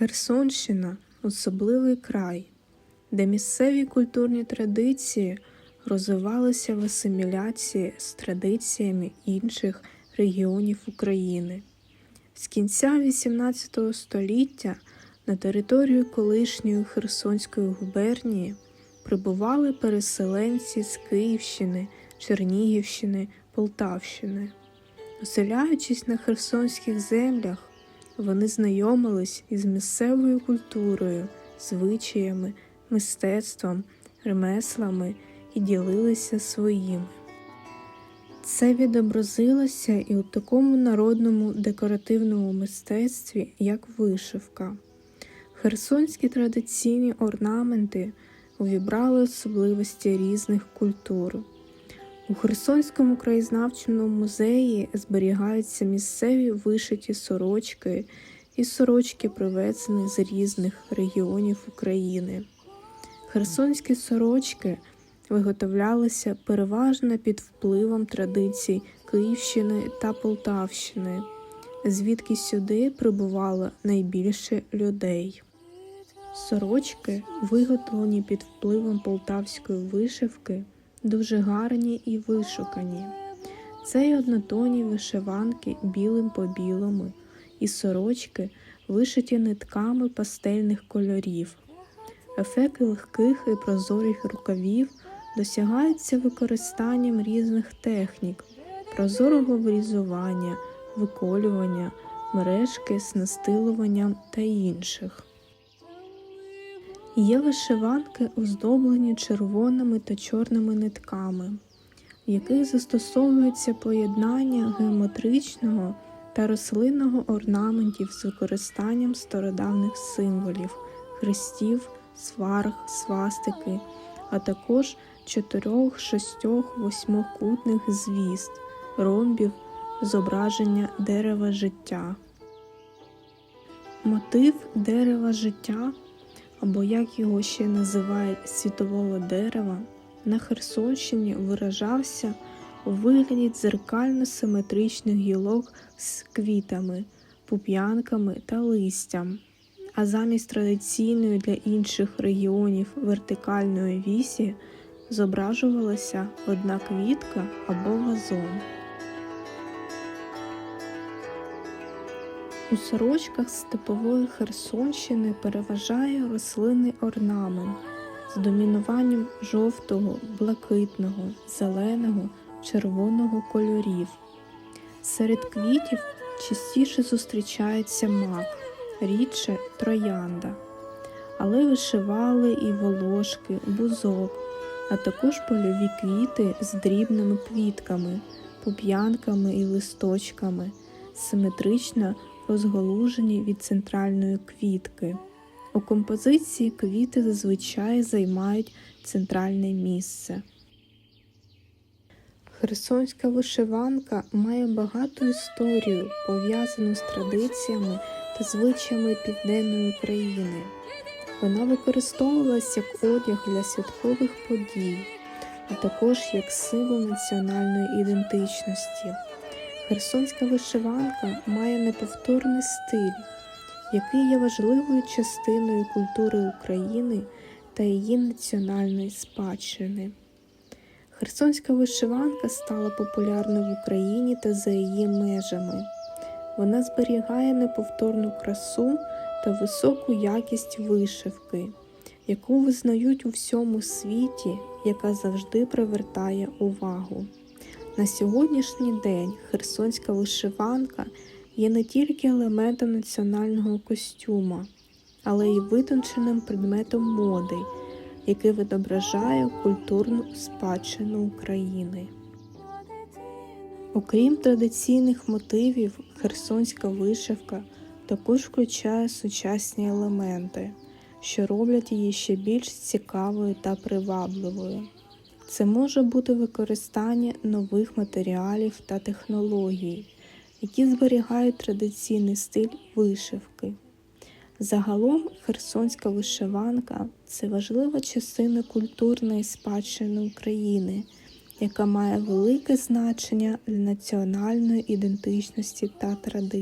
Херсонщина особливий край, де місцеві культурні традиції розвивалися в асиміляції з традиціями інших регіонів України. З кінця XVIII століття на територію колишньої Херсонської губернії прибували переселенці з Київщини, Чернігівщини, Полтавщини. Оселяючись на херсонських землях, вони знайомились із місцевою культурою, звичаями, мистецтвом, ремеслами і ділилися своїми. Це відобразилося і у такому народному декоративному мистецтві, як вишивка. Херсонські традиційні орнаменти увібрали особливості різних культур. У Херсонському краєзнавчому музеї зберігаються місцеві вишиті сорочки і сорочки, привезені з різних регіонів України. Херсонські сорочки виготовлялися переважно під впливом традицій Київщини та Полтавщини, звідки сюди прибувало найбільше людей. Сорочки, виготовлені під впливом полтавської вишивки, дуже гарні і вишукані. Це й однотонні вишиванки білим по білому, і сорочки, вишиті нитками пастельних кольорів. Ефект легких і прозорих рукавів досягається використанням різних технік, прозорого вирізування, виколювання, мережки з настилуванням та інших. Є вишиванки, оздоблені червоними та чорними нитками, в яких застосовується поєднання геометричного та рослинного орнаментів з використанням стародавних символів, хрестів, сварг, свастики, а також чотирьох, шостьох, восьмикутних звізд, ромбів, зображення дерева життя. Мотив дерева життя або як його ще називають світового дерева, на Херсонщині виражався у вигляді дзеркально-симетричних гілок з квітами, пуп'янками та листям, а замість традиційної для інших регіонів вертикальної вісі зображувалася одна квітка або вазон. У сорочках степової Херсонщини переважає рослинний орнамент з домінуванням жовтого, блакитного, зеленого, червоного кольорів. Серед квітів частіше зустрічається мак, рідше троянда, але вишивали і волошки, бузок, а також польові квіти з дрібними квітками, пуп'янками і листочками, симетрично розголужені від центральної квітки. У композиції квіти зазвичай займають центральне місце. Херсонська вишиванка має багату історію, пов'язану з традиціями та звичаями Південної України. Вона використовувалась як одяг для святкових подій, а також як символ національної ідентичності. Херсонська вишиванка має неповторний стиль, який є важливою частиною культури України та її національної спадщини. Херсонська вишиванка стала популярною в Україні та за її межами. Вона зберігає неповторну красу та високу якість вишивки, яку визнають у всьому світі, яка завжди привертає увагу. На сьогоднішній день херсонська вишиванка є не тільки елементом національного костюма, але й витонченим предметом моди, який відображає культурну спадщину України. Окрім традиційних мотивів, херсонська вишивка також включає сучасні елементи, що роблять її ще більш цікавою та привабливою. Це може бути використання нових матеріалів та технологій, які зберігають традиційний стиль вишивки. Загалом херсонська вишиванка це важлива частина культурної спадщини України, яка має велике значення для національної ідентичності та традицій.